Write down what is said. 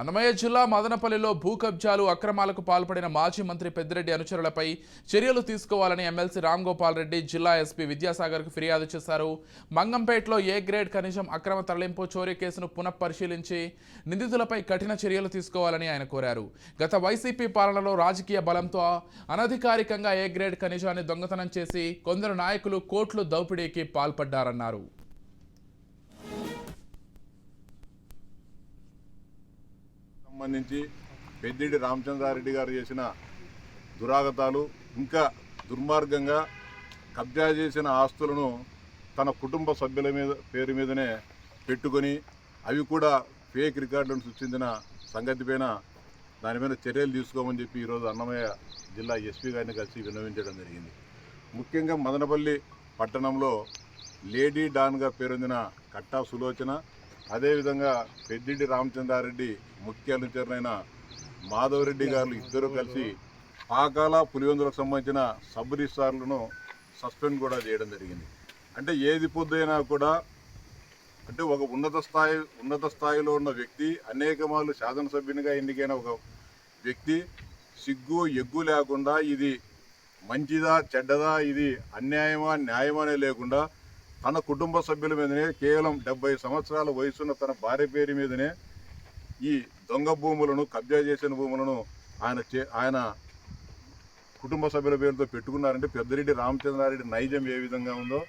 అన్నమయ్య జిల్లా మదనపల్లిలో భూ కబ్జాలు అక్రమాలకు పాల్పడిన మాజీ మంత్రి పెద్దిరెడ్డి అనుచరులపై చర్యలు తీసుకోవాలని ఎమ్మెల్సీ రామ్ గోపాల్ రెడ్డి జిల్లా ఎస్పీ విద్యాసాగర్కు ఫిర్యాదు చేశారు. మంగంపేటలో ఏ గ్రేడ్ ఖనిజం అక్రమ తరలింపు చోరీ కేసును పునఃపరిశీలించి నిందితులపై కఠిన చర్యలు తీసుకోవాలని ఆయన కోరారు. గత వైసీపీ పాలనలో రాజకీయ బలంతో అనధికారికంగా ఏ గ్రేడ్ ఖనిజాన్ని దొంగతనం చేసి కొందరు నాయకులు కోట్లు దౌపిడీకి పాల్పడ్డారన్నారు. సంబంధించి పెద్దిడి రామచంద్రారెడ్డి గారు చేసిన దురాగతాలు ఇంకా దుర్మార్గంగా కబ్జా చేసిన ఆస్తులను తన కుటుంబ సభ్యుల మీద పేరు మీదనే పెట్టుకొని అవి కూడా ఫేక్ రికార్డులను సృష్టించిన సంగతి పైన దాని మీద చర్యలు తీసుకోమని చెప్పి ఈరోజు అన్నమయ్య జిల్లా ఎస్పీ గారిని కలిసి విన్నవించడం జరిగింది. ముఖ్యంగా మదనపల్లి పట్టణంలో లేడీ డాన్గా పేరొందిన కట్టా సులోచన అదేవిధంగా పెద్దిడి రామచంద్రారెడ్డి ముఖ్య అనుచరులైన మాధవరెడ్డి గారు ఇద్దరు కలిసి పాకాల పులివెందులకు సంబంధించిన సబ్ రిజిస్టార్లను సస్పెండ్ కూడా చేయడం జరిగింది. అంటే ఏది పొద్దైనా కూడా అంటే ఒక ఉన్నత స్థాయి ఉన్నత స్థాయిలో ఉన్న వ్యక్తి అనేక మార్లు శాసనసభ్యునిగా ఎన్నికైన ఒక వ్యక్తి సిగ్గు ఎగ్గు లేకుండా ఇది మంచిదా చెడ్డదా ఇది అన్యాయమా న్యాయమనే లేకుండా తన కుటుంబ సభ్యుల మీదనే కేవలం డెబ్బై సంవత్సరాల వయసున్న తన భార్య పేరు మీదనే ఈ దొంగ భూములను కబ్జా చేసిన భూములను ఆయన చే ఆయన కుటుంబ సభ్యుల పేరుతో పెట్టుకున్నారంటే పెద్దరెడ్డి రామచంద్రారెడ్డి నైజం ఏ విధంగా ఉందో.